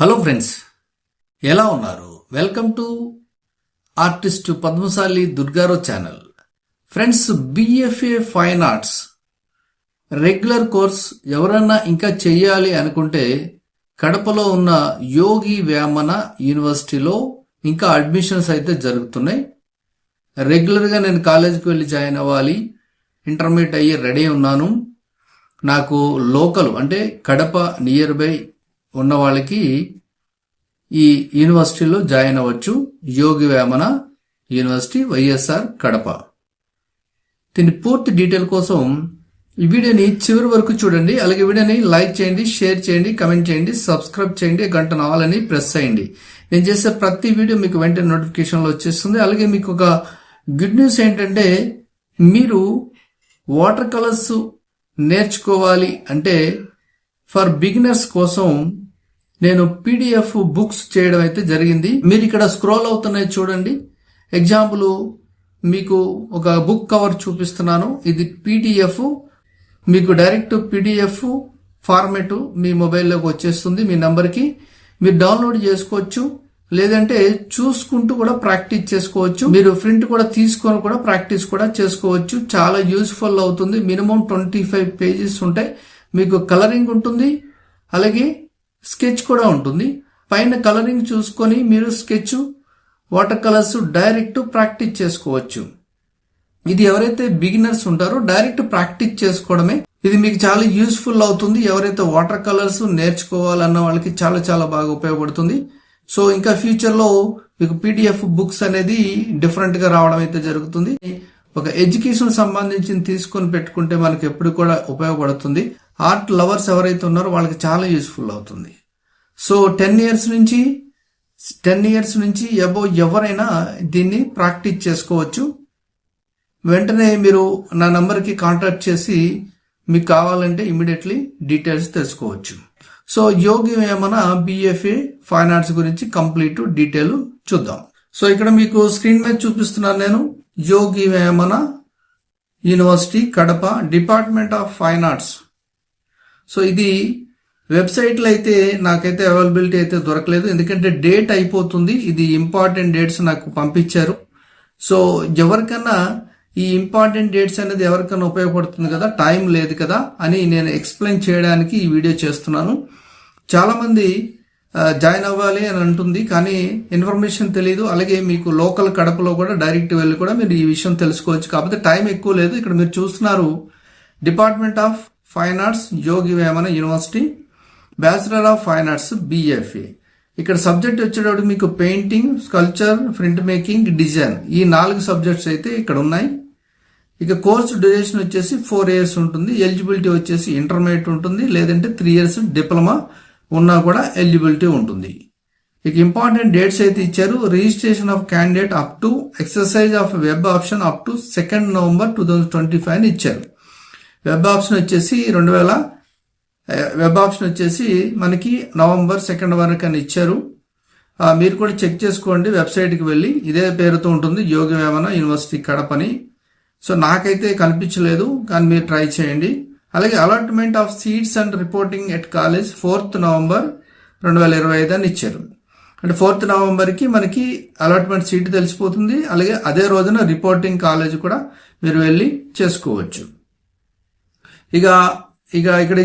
Hello friends ఎలా ఉన్నారు? Welcome to artist Padmashali Durgarao channel. Friends BFA fine arts regular course ఎవరన్నా ఇంకా చెయ్యాలి అనుకుంటే కడపలో ఉన్న యోగి వేమన యూనివర్సిటీలో ఇంకా అడ్మిషన్స్ అయితే జరుగుతున్నాయి. రెగ్యులర్గా నేను కాలేజీకి వెళ్ళి జాయిన్ అవ్వాలి. ఇంటర్మీడియట్ అయ్యి రెడీ ఉన్నాను. నాకు లోకల్ అంటే కడప నియర్ బై ఉన్న వాళ్ళకి ఈ యూనివర్సిటీలో జాయిన్ అవ్వచ్చు. యోగి వేమన యూనివర్సిటీ వైఎస్ఆర్ కడప. దీని పూర్తి డీటెయిల్ కోసం ఈ వీడియోని చివరి వరకు చూడండి. అలాగే వీడియోని లైక్ చేయండి షేర్ చేయండి కమెంట్ చేయండి సబ్స్క్రైబ్ చేయండి గంట నావాలని ప్రెస్ చేయండి. నేను చేసే ప్రతి వీడియో మీకు వెంటనే నోటిఫికేషన్లో వచ్చేస్తుంది. అలాగే మీకు ఒక గుడ్ న్యూస్ ఏంటంటే మీరు వాటర్ కలర్స్ నేర్చుకోవాలి అంటే ఫర్ బిగినర్స్ కోసం నేను పీడిఎఫ్ బుక్స్ చేయడం అయితే జరిగింది. మీరు ఇక్కడ స్క్రోల్ అవుతున్నాయి చూడండి. ఎగ్జాంపుల్ మీకు ఒక బుక్ కవర్ చూపిస్తున్నాను. ఇది పీడిఎఫ్ మీకు డైరెక్ట్ పీడిఎఫ్ ఫార్మేట్ మీ మొబైల్లోకి వచ్చేస్తుంది మీ నంబర్కి మీరు డౌన్లోడ్ చేసుకోవచ్చు. లేదంటే చూసుకుంటూ కూడా ప్రాక్టీస్ చేసుకోవచ్చు. మీరు ప్రింట్ కూడా తీసుకొని కూడా ప్రాక్టీస్ కూడా చేసుకోవచ్చు. చాలా యూస్ఫుల్ అవుతుంది. మినిమం ట్వంటీ ఫైవ్ పేజెస్ ఉంటాయి. మీకు కలరింగ్ ఉంటుంది. అలాగే స్కెచ్ కూడా ఉంటుంది. పైన కలరింగ్ చూసుకొని మీరు sketch water colours direct practice చేసుకోవచ్చు. ఇది ఎవరైతే బిగినర్స్ ఉంటారో డైరెక్ట్ ప్రాక్టీస్ చేసుకోవడమే. ఇది మీకు చాలా యూస్ఫుల్ అవుతుంది. ఎవరైతే వాటర్ కలర్స్ నేర్చుకోవాలన్న వాళ్ళకి చాలా చాలా బాగా ఉపయోగపడుతుంది. సో ఇంకా ఫ్యూచర్లో మీకు పీడిఎఫ్ బుక్స్ అనేది డిఫరెంట్గా రావడం అయితే జరుగుతుంది. ఒక ఎడ్యుకేషన్ సంబంధించిన తీసుకొని పెట్టుకుంటే మనకి ఎప్పుడు కూడా ఉపయోగపడుతుంది. ఆర్ట్ లవర్స్ ఎవరైతే ఉన్నారో వాళ్ళకి చాలా యూస్ఫుల్ అవుతుంది. సో టెన్ ఇయర్స్ నుంచి టెన్ ఇయర్స్ నుంచి అబో ఎవరైనా దీన్ని ప్రాక్టీస్ చేసుకోవచ్చు. వెంటనే మీరు నా నంబర్కి కాంటాక్ట్ చేసి మీకు కావాలంటే ఇమీడియట్లీ డీటెయిల్స్ తెలుసుకోవచ్చు. So Yogi Vemana BFA fine arts గురించి కంప్లీట్ డీటెయిల్ చూద్దాం. సో ఇక్కడ మీకు స్క్రీన్ మీద చూపిస్తున్నాను నేను. Yogi Vemana university Kadapa department of fine arts. So ఇది వెబ్సైట్లో అయితే నాకైతే అవైలబిలిటీ అయితే దొరకలేదు. ఎందుకంటే డేట్ అయిపోతుంది. ఇది ఇంపార్టెంట్ డేట్స్ నాకు పంపించారు. సో ఎవరికన్నా ఈ ఇంపార్టెంట్ డేట్స్ అనేది ఎవరికైనా ఉపయోగపడుతుంది కదా టైం లేదు కదా అని నేను ఎక్స్ప్లెయిన్ చేయడానికి ఈ వీడియో చేస్తున్నాను. చాలామంది జాయిన్ అవ్వాలి అని అంటుంది కానీ ఇన్ఫర్మేషన్ తెలియదు అలాగే మీకు లోకల్ కడపలో కూడా డైరెక్ట్ వెళ్ళి కూడా మీరు ఈ విషయం తెలుసుకోవచ్చు. కాకపోతే టైం ఎక్కువ లేదు. ఇక్కడ మీరు చూస్తున్నారు department of fine arts Yogi Vemana university. Bachelor of fine arts BFA ఇక్కడ సబ్జెక్ట్ వచ్చేటప్పుడు మీకు painting sculpture print making design ఈ నాలుగు సబ్జెక్ట్స్ అయితే ఇక్కడ ఉన్నాయి. ఇక కోర్స్ డ్యూరేషన్ వచ్చేసి ఫోర్ ఇయర్స్ ఉంటుంది. ఎలిజిబిలిటీ వచ్చేసి ఇంటర్మీడియట్ ఉంటుంది. లేదంటే త్రీ ఇయర్స్ డిప్లొమా ఉన్నా కూడా ఎలిజిబిలిటీ ఉంటుంది. ఇక ఇంపార్టెంట్ డేట్స్ అయితే ఇచ్చారు. Registration of candidate up to exercise of web option up to second November two thousand twenty five ఇచ్చారు. వెబ్ ఆప్షన్ వచ్చేసి రెండు వేల వెబ్ ఆప్షన్ వచ్చేసి మనకి నవంబర్ సెకండ్ వరకు అని ఇచ్చారు. మీరు కూడా చెక్ చేసుకోండి వెబ్సైట్కి వెళ్ళి. ఇదే పేరుతో ఉంటుంది యోగ వేమన యూనివర్సిటీ కడపని సో నాకైతే కనిపించలేదు కానీ మీరు ట్రై చేయండి. అలాగే allotment of seats and reporting at college fourth November రెండు వేల ఇరవై ఐదు అని ఇచ్చారు. అంటే ఫోర్త్ నవంబర్కి మనకి అలాట్మెంట్ సీట్ తెలిసిపోతుంది. అలాగే అదే రోజున రిపోర్టింగ్ కాలేజ్ కూడా మీరు వెళ్ళి చేసుకోవచ్చు. ఇక ఇక ఇక్కడ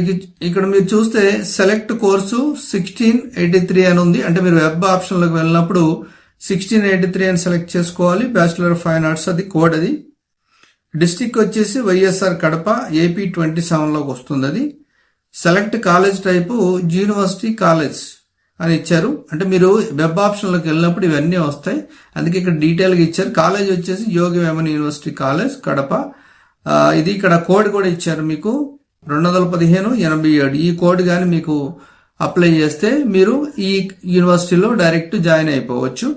ఇక్కడ మీరు చూస్తే select course sixteen eighty three అని ఉంది. అంటే మీరు వెబ్ ఆప్షన్లోకి వెళ్ళినప్పుడు సిక్స్టీన్ ఎయిటీ త్రీ అని సెలెక్ట్ చేసుకోవాలి. బ్యాచులర్ ఆఫ్ ఫైన్ ఆర్ట్స్ అది కోడ్ అది. డిస్టిక్ వచ్చేసి వైఎస్ఆర్ కడప ఏపీ ట్వంటీ సెవెన్లోకి వస్తుంది అది. Select college type university college అని ఇచ్చారు. అంటే మీరు వెబ్ ఆప్షన్లోకి వెళ్ళినప్పుడు ఇవన్నీ వస్తాయి. అందుకే ఇక్కడ డీటెయిల్గా ఇచ్చారు. కాలేజ్ వచ్చేసి యోగి వేమన్ యూనివర్సిటీ కాలేజ్ కడప. ఇది ఇక్కడ కోడ్ కూడా ఇచ్చారు మీకు. రెండు వందల పదిహేను ఎనభై ఏడు. ఈ కోడ్ కానీ మీకు అప్లై చేస్తే మీరు ఈ యూనివర్సిటీలో డైరెక్ట్ జాయిన్ అయిపోవచ్చు.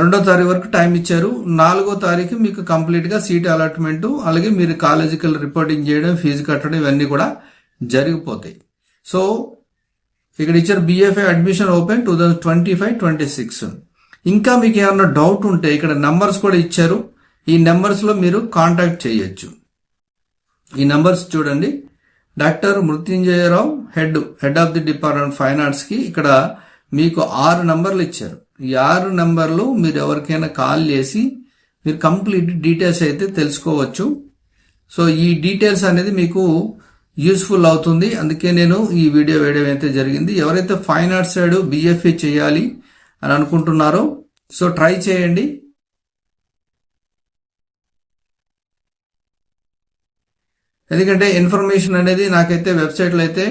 రెండో తారీఖు వరకు టైం ఇచ్చారు. నాలుగో తారీఖు మీకు కంప్లీట్గా సీట్ అలాట్మెంట్ అలాగే మీరు కాలేజీకి రిపోర్టింగ్ చేయడం ఫీజు కట్టడం ఇవన్నీ కూడా జరిగిపోతాయి. సో ఇక్కడ ఇచ్చారు BFI admission open two thousand twenty five twenty six. ఇంకా మీకు ఏమన్నా డౌట్ ఉంటే ఇక్కడ నెంబర్స్ కూడా ఇచ్చారు. ఈ నెంబర్స్లో మీరు కాంటాక్ట్ చేయొచ్చు. ఈ నంబర్స్ చూడండి. Doctor Mrutyunjayarao head head of the department ఫైన్కి ఇక్కడ మీకు ఆరు నంబర్లు ఇచ్చారు. ఈ ఆరు నంబర్లు మీరు ఎవరికైనా కాల్ చేసి మీరు కంప్లీట్ డీటెయిల్స్ అయితే తెలుసుకోవచ్చు. సో ఈ డీటెయిల్స్ అనేది మీకు యూస్ఫుల్ అవుతుంది. అందుకే నేను ఈ వీడియో వేయడం అయితే జరిగింది. ఎవరైతే ఫైన్ ఆర్ట్స్ సైడ్ బిఎఫ్ఏ చేయాలి అని అనుకుంటున్నారో సో ట్రై చేయండి. ఎందుకంటే ఇన్ఫర్మేషన్ అనేది నాకైతే వెబ్సైట్లో అయితే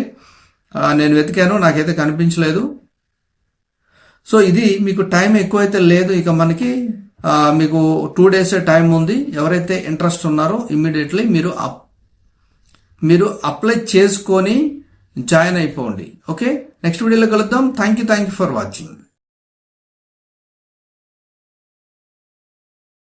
నేను వెతికాను నాకైతే కనిపించలేదు. సో ఇది మీకు టైం ఎక్కువైతే లేదు ఇక మనకి మీకు టూ డేస్ టైం ఉంది. ఎవరైతే ఇంట్రెస్ట్ ఉన్నారో ఇమ్మీడియట్లీ మీరు అప్ మీరు అప్లై చేసుకొని జాయిన్ అయిపోండి. ఓకే? నెక్స్ట్ వీడియోలో కలుద్దాం. Thank you thank you for watching.